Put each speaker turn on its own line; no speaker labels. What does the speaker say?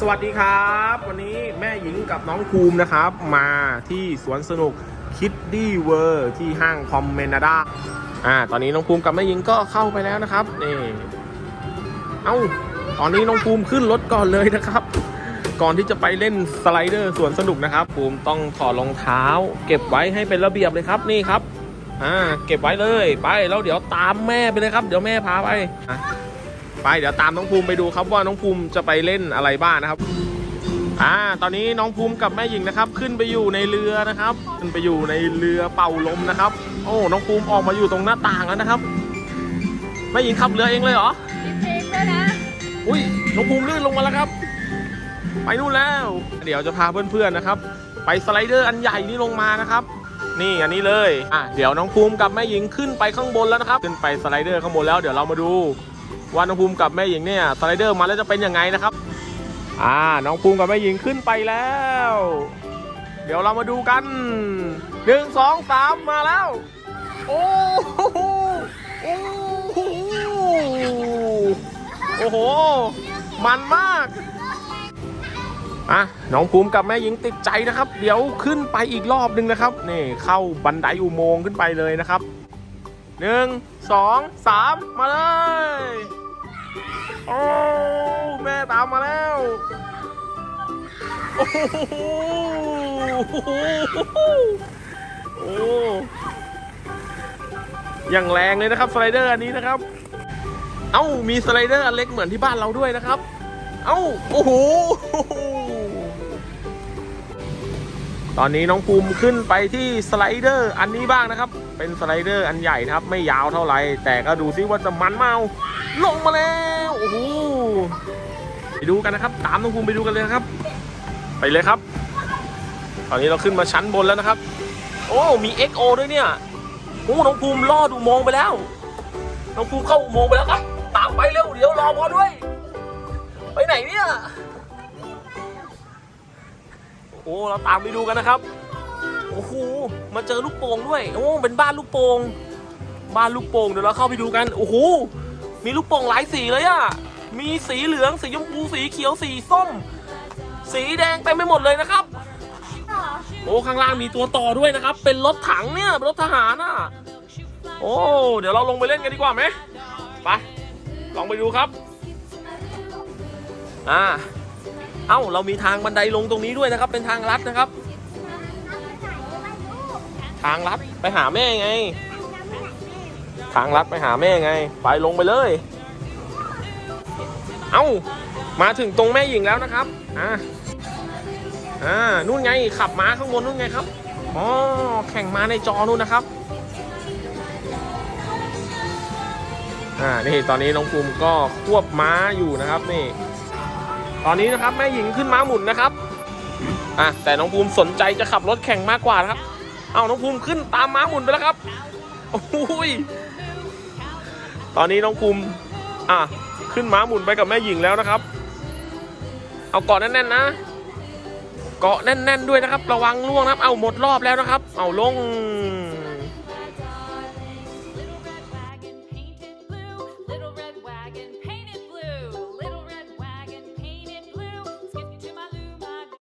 สวัสดีครับ วันนี้แม่หญิงกับน้องภูมินะครับ มาที่สวนสนุกคิดดี้เวอร์ที่ห้างคอมเมนาดาอ่าตอนนี้น้องภูมิกับแม่หญิงก็เข้าไปแล้วนะครับนี่เอ้าตอนนี้น้องภูมิขึ้นรถก่อนเลยนะครับ ก่อนที่จะไปเล่นสไลเดอร์สวนสนุกนะครับ ภูมิต้องถอดรองเท้า เก็บไว้ให้เป็นระเบียบเลยครับนี่ครับอ่าเก็บไว้เลยไปแล้วเดี๋ยวตามแม่ไปเลยครับ เดี๋ยวแม่พาไปอะ ไปเดี๋ยวตามน้องภูมิไปดูครับว่าน้องภูมิจะไปเล่นอะไรบ้างนะครับอ่าตอนนี้น้องภูมิกับแม่หญิงนะครับ ขึ้นไปอยู่ในเรือนะครับ ขึ้นไปอยู่ในเรือเป่าลมนะครับ โอ้น้องภูมิออกมาอยู่ตรงหน้าต่างแล้วนะครับแม่หญิงขับเรือเองเลยเหรอ
มีเพลงด้วยนะ
อุ้ยน้องภูมิลื่นลงมาแล้วครับ ไปนู่นแล้ว เดี๋ยวจะพาเพื่อนๆนะครับ ไปสไลเดอร์อันใหญ่นี่ลงมานะครับนี่อันนี้เลย อะ เดี๋ยวน้องภูมิกับแม่หญิงขึ้นไปข้างบนแล้วนะครับ ขึ้นไปสไลเดอร์ข้างบนแล้ว เดี๋ยวเรามาดู ว่าน้องภูมิกับแม่หญิงเนี่ยสไลเดอร์มาแล้วจะเป็นยังไงนะครับ อ่าน้องภูมิกับแม่หญิงขึ้นไปแล้ว เดี๋ยวเรามาดูกันหนึ่งสองสามมาแล้ว โอ้โหโอ้โหโอ้โห มันมากอะน้องภูมิกับแม่หญิงติดใจนะครับ เดี๋ยวขึ้นไปอีกรอบหนึงนะครับนี่เข้าบันไดอุโมงค์ขึ้นไปเลยนะครับหนึ่งสองสามมาเลย โอ้แม่ตามมาแล้ว โอ้โหโอ้อย่างแรงเลยนะครับสไลเดอร์อันนี้นะครับ เอ้ามีสไลเดอร์อันเล็กเหมือนที่บ้านเราด้วยนะครับ เอ้าโอ้โหตอนนี้น้องภูมิขึ้นไปที่สไลเดอร์อันนี้บ้างนะครับ เป็นสไลเดอร์อันใหญ่นะครับ ไม่ยาวเท่าไหร่แต่ก็ดูซิว่าจะมันเมาลงมาแล้วโอ้โหไปดูกันนะครับ ตามน้องภูมิไปดูกันเลยครับ ไปเลยครับ ตอนนี้เราขึ้นมาชั้นบนแล้วนะครับ โอ้มี XO ด้วยเนี่ยโอ้น้องภูมิลอดอุโมงค์ไปแล้วน้องภูมิเข้าอุโมงค์ไปแล้วครับ ตามไปเร็วเดี๋ยวรอพอด้วย ไปไหนเนี่ยโอ้เราตามไปดูกันนะครับ โอ้โหมาเจอลูกโป่งด้วยโอ้เป็นบ้านลูกโป่งบ้านลูกโป่งเดี๋ยวเราเข้าไปดูกันโอ้โหมีลูกโป่งหลายสีเลยอะมีสีเหลืองสีชมพูสีเขียวสีส้ม สีแดงเต็มไปหมดเลยนะครับโอ้ข้างล่างมีตัวต่อด้วยนะครับ เป็นรถถังเนี่ยเป็นรถทหารอะโอ้เดี๋ยวเราลงไปเล่นกันดีกว่าไหมไปลองไปดูครับอ่าเอ้าเรามีทางบันไดลงตรงนี้ด้วยนะครับ เป็นทางลัดนะครับ ทางลัดไปหาแม่ไง ทางลัดไปหาแม่ไง ไปลงไปเลย เอ้า มาถึงตรงแม่หญิงแล้วนะครับ อ่า อ่า นู่นไง ขับม้าข้างบนนู่นไงครับ อ๋อ แข่งม้าในจอนู่นนะครับ อ่า นี่ตอนนี้น้องภูมิก็ควบม้าอยู่นะครับนี่ ตอนนี้นะครับแม่หญิงขึ้นม้าหมุนนะครับ อะแต่น้องภูมิสนใจจะขับรถแข่งมากกว่านะครับ เอาน้องภูมิขึ้นตามม้าหมุนไปแล้วครับโอ้ยตอนนี้น้องภูมิอะขึ้นม้าหมุนไปกับแม่หญิงแล้วนะครับ เอาเกาะแน่นๆนะ เกาะแน่นๆด้วยนะครับ ระวังล่วงนะครับ เอาหมดรอบแล้วนะครับ เอาลง